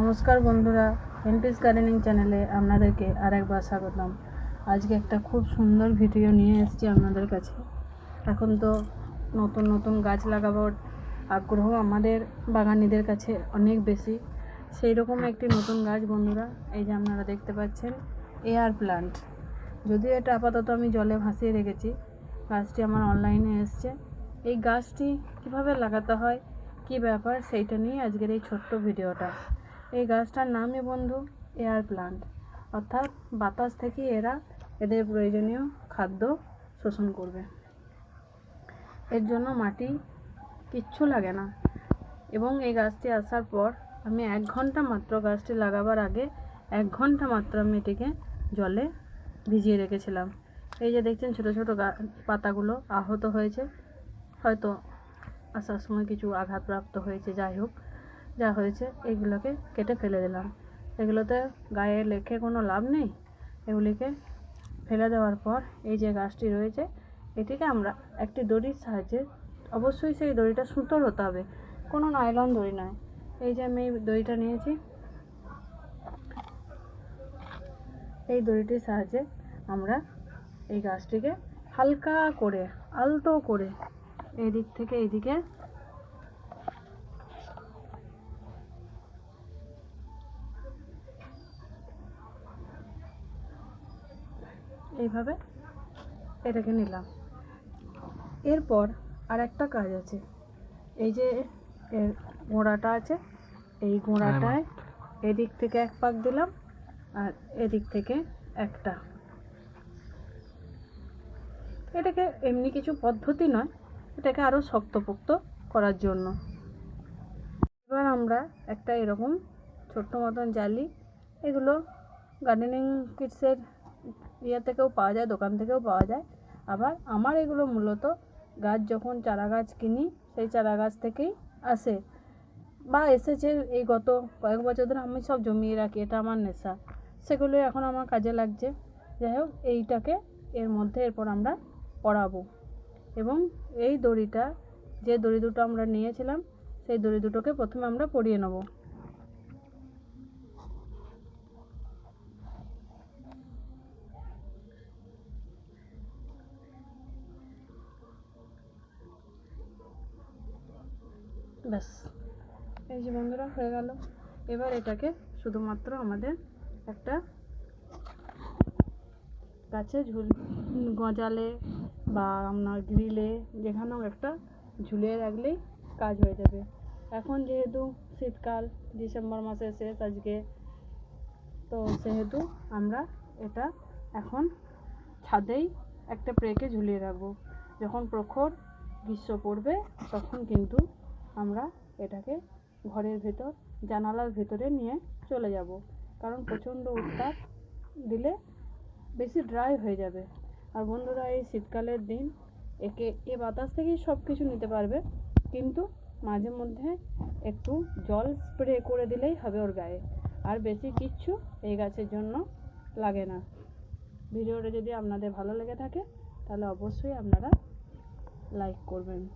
নমস্কার বন্ধুরা এনপিস গার্ডেনিং চ্যানেলে আপনাদেরকে আরেকবার স্বাগতম। আজকে একটা খুব সুন্দর ভিডিও নিয়ে এসেছি আপনাদের কাছে। এখন তো নতুন নতুন গাছ লাগাবার আগ্রহ আমাদের বাগানিদের কাছে অনেক বেশি। সেই রকম একটি নতুন গাছ বন্ধুরা, এই যে আপনারা দেখতে পাচ্ছেন এয়ার প্লান্ট যদিও এটা আপাতত আমি জলে ভাসিয়ে রেখেছি, গাছটি আমার অনলাইনে এসছে। এই গাছটি কীভাবে লাগাতে হয়, কি ব্যাপার, সেইটা নিয়ে আজকের এই ছোট্ট ভিডিওটা। এই গাছটার নামই বন্ধু এয়ার প্লান্ট। অর্থাৎ বাতাস থেকে এরা এদের প্রয়োজনীয় খাদ্য শোষণ করবে। এর জন্য মাটি কিচ্ছু লাগে না। এবং এই গাছটি আসার পর আমি এক ঘণ্টা মাত্র গাছটি লাগাবার আগে এক ঘণ্টা মাত্র আমি এটিকে জলে ভিজিয়ে রেখেছিলাম। এই যে দেখছেন ছোটো ছোটো পাতাগুলো আহত হয়েছে। হয়তো আসার সময় কিছু আঘাতপ্রাপ্ত হয়েছে, যাই হোক। যা হয়েছে এইগুলোকে কেটে ফেলে দিলাম। এগুলোতে গায়ে লেখে কোনো লাভ নেই? এগুলিকে ফেলে দেওয়ার পর এই যে গাছটি রয়েছে, এটিকে আমরা একটি দড়ির সাহায্যে, অবশ্যই সেই দড়িটা সুতোর হতে হবে, কোনো নাইলন দড়ি নয়। এই যে আমি এই দড়িটা নিয়েছি, এই দড়িটির সাহায্যে আমরা এই গাছটিকে হালকা করে আলতো করে, এদিক থেকে এদিকে এইভাবে এটাকে নিলাম। এরপর আর একটা কাজ আছে। এই যে এর গোড়াটা আছে এই গোড়াটায় এদিক থেকে এক পাক দিলাম আর এদিক থেকে একটা। এটাকে এমনি কিছু পদ্ধতি নয় এটাকে আরও শক্তপোক্ত করার জন্য। এবার আমরা একটা এরকম ছোট্ট মতন জালি এগুলো গার্ডেনিং কিটসের ইয়ে থেকেও পাওয়া যায়, দোকান থেকেও পাওয়া যায়। আবার আমার এগুলো মূলত গাছ, যখন চারা গাছ কিনি, সেই চারা গাছ থেকেই আসে। বা এসেছে এই গত কয়েক বছর ধরে আমি সব জমিয়ে রাখি, এটা আমার নেশা। সেগুলো এখন আমার কাজে লাগছে। যাই হোক, এইটাকে এর মধ্যে এরপর আমরা পড়াবো। এবং এই দড়িটা, যে দড়ি দুটো আমরা নিয়েছিলাম, সেই দড়ি দুটোকে প্রথমে আমরা পরিয়ে নেব। ব্যাস। এই যে বন্ধুরা, হয়ে গেল। এবার এটাকে শুধুমাত্র আমাদের একটা গাছে ঝুল গজালে বা আপনার গ্রিলে যেখানেও একটা ঝুলিয়ে রাখলেই কাজ হয়ে যাবে। এখন যেহেতু শীতকাল, ডিসেম্বর মাসের শেষ আজকে, তো সেহেতু আমরা এটা এখন ছাদেই একটা প্রেকে ঝুলিয়ে রাখব। যখন প্রখর গ্রীষ্ম পড়বে, তখন কিন্তু আমরা এটাকে ঘরের ভেতর, জানালার ভেতরে নিয়ে চলে যাব। কারণ প্রচণ্ড উত্তাপ দিলে বেশি ড্রাই হয়ে যাবে। আর বন্ধুরা, এই শীতকালের দিন একে, এ বাতাস থেকেই সব কিছু নিতে পারবে। কিন্তু মাঝে মধ্যে একটু জল স্প্রে করে দিলেই হবে ওর গায়ে। আর বেশি কিচ্ছু এই গাছের জন্য লাগে না। ভিডিওটা যদি আপনাদের ভালো লেগে থাকে, তাহলে অবশ্যই আপনারা লাইক করবেন।